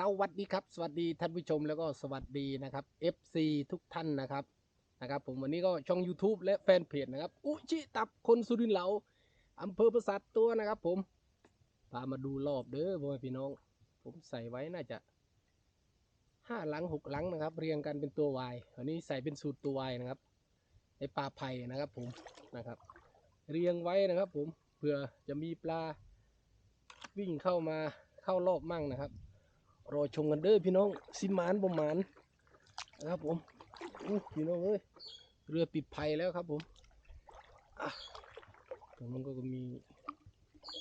สวัสดีครับ สวัสดีท่านผู้ชมแล้วก็สวัสดีนะครับ FC ทุกท่านนะครับนะครับ ผมวันนี้ก็ช่อง YouTube และแฟนเพจนะครับ อุชิตับคนสุรินทร์เหลาอำเภอประสาทตัวนะครับ ผมพามาดูรอบเด้อพ่อพี่น้อง ผมใส่ไว้น่าจะห้าหลังหกหลังนะครับ เรียงกันเป็นตัววายอันนี้ใส่เป็นสูตรตัววายนะครับในปลาไผ่นะครับ ผมนะครับ เรียงไว้นะครับ ผมเผื่อจะมีปลาวิ่งเข้ามาเข้ารอบมั่งนะครับ รอชมกันเด้อพี่น้องสิมานบ่มานนะครับผมอู้พี่น้องเอ้ยเรือปิดภัยแล้วครับผมตรงนั้นก็มี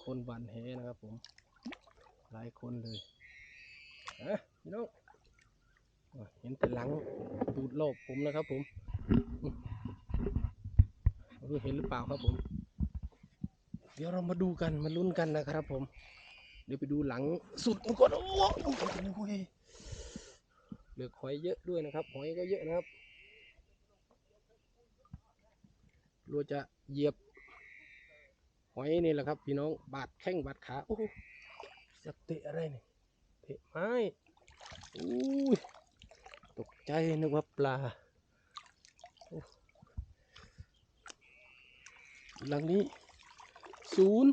คนหวันแหนะครับผม หลายคนเลยอะพี่น้องเห็นแต่หลังตูดโลบผมนะครับผมรู้เห็นหรือเปล่าครับผม เดี๋ยวเรามาดูกันมาลุ้นกันนะครับผม ดี๋ยวไปดูหลังสุดก่อนโอ้โหเหลือหอยเยอะด้วยนะครับหอยก็เยอะนะครับเราจะเหยียบหอยนี่แหละครับ พี่น้องบาดแข้งบาดขาโอ้โหสักเตะอะไรนี่เตะไม้อุ้ยตกใจนึกว่าปลาหลังนี้ศูนย์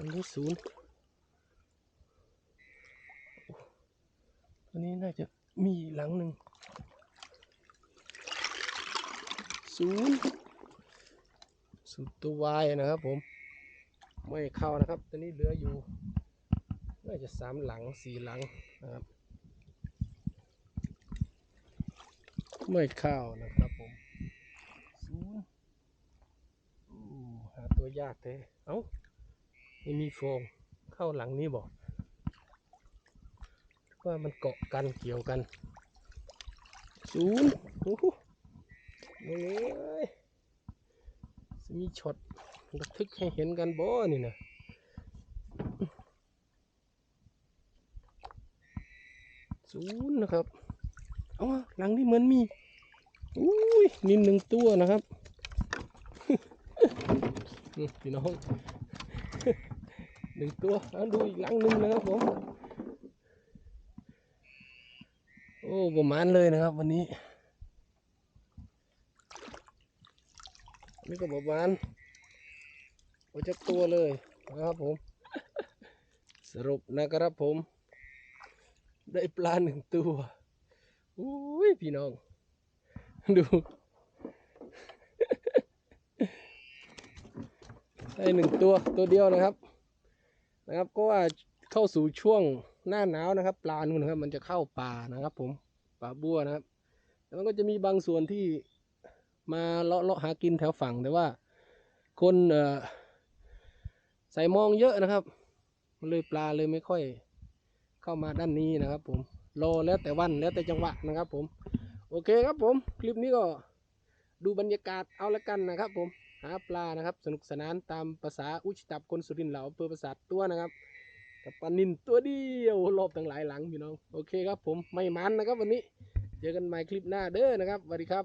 หลังที่ศูนย์ตัวนี้น่าจะมีหลังหนึ่งศูนย์สุดตัววายนะครับผม ไม่เข้านะครับ ตัวนี้เหลืออยู่น่าจะสามหลังสี่หลังนะครับ ไม่เข้านะครับผมศูนย์หาตัวยากแท้เอ้า ไม่มีโฟมเข้าหลังนี้บอกว่ามันเกาะกันเกี่ยวกันศูนย์โอ้โหนี่เลยมีช็อตระทึกให้เห็นกันบ่นี่นะศูนย์นะครับเอาหลังนี้เหมือนมีอุ้ยนินหนึ่งตัวนะครับ พี่น้อง หนึ่งตัวแล้วดูอีกหลังหนึ่งนะครับผม โอ้ประมาณเลยนะครับ วันนี้นี่ก็ประมาณโอ้จะตัวเลยนะครับผม สรุปนะครับผม ได้ปลาหนึ่งตัวอุ้ยพี่น้อง ดูได้หนึ่งตัวตัวเดียวนะครับ นะครับก็ว่าเข้าสู่ช่วงหน้าหนาวนะครับ ปลานู่นนะครับ มันจะเข้าป่านะครับ ผมป่าบัวนะครับแล้วมันก็จะมีบางส่วนที่มาเลาะเลาะหากินแถวฝั่งแต่ว่า คนเอ่อใส่มองเยอะนะครับมันเลยปลาเลยไม่ค่อย เข้ามาด้านนี้นะครับ ผมรอแล้วแต่วันแล้วแต่จังหวะนะครับ ผม โอเคครับผม คลิปนี้ก็ ดูบรรยากาศเอาละกันนะครับ ผมหาปลานะครับ สนุกสนานตามภาษาอุชตับคนสุรินทร์เหล่าอำเภอประสาทตัวนะครับกับปลานินตัวเดียวรอบตั้งหลายหลังพี่น้องโอเคครับ ผมไม่มันนะครับ วันนี้เจอกันใหม่คลิปหน้าเด้อนะครับสวัสดีครับ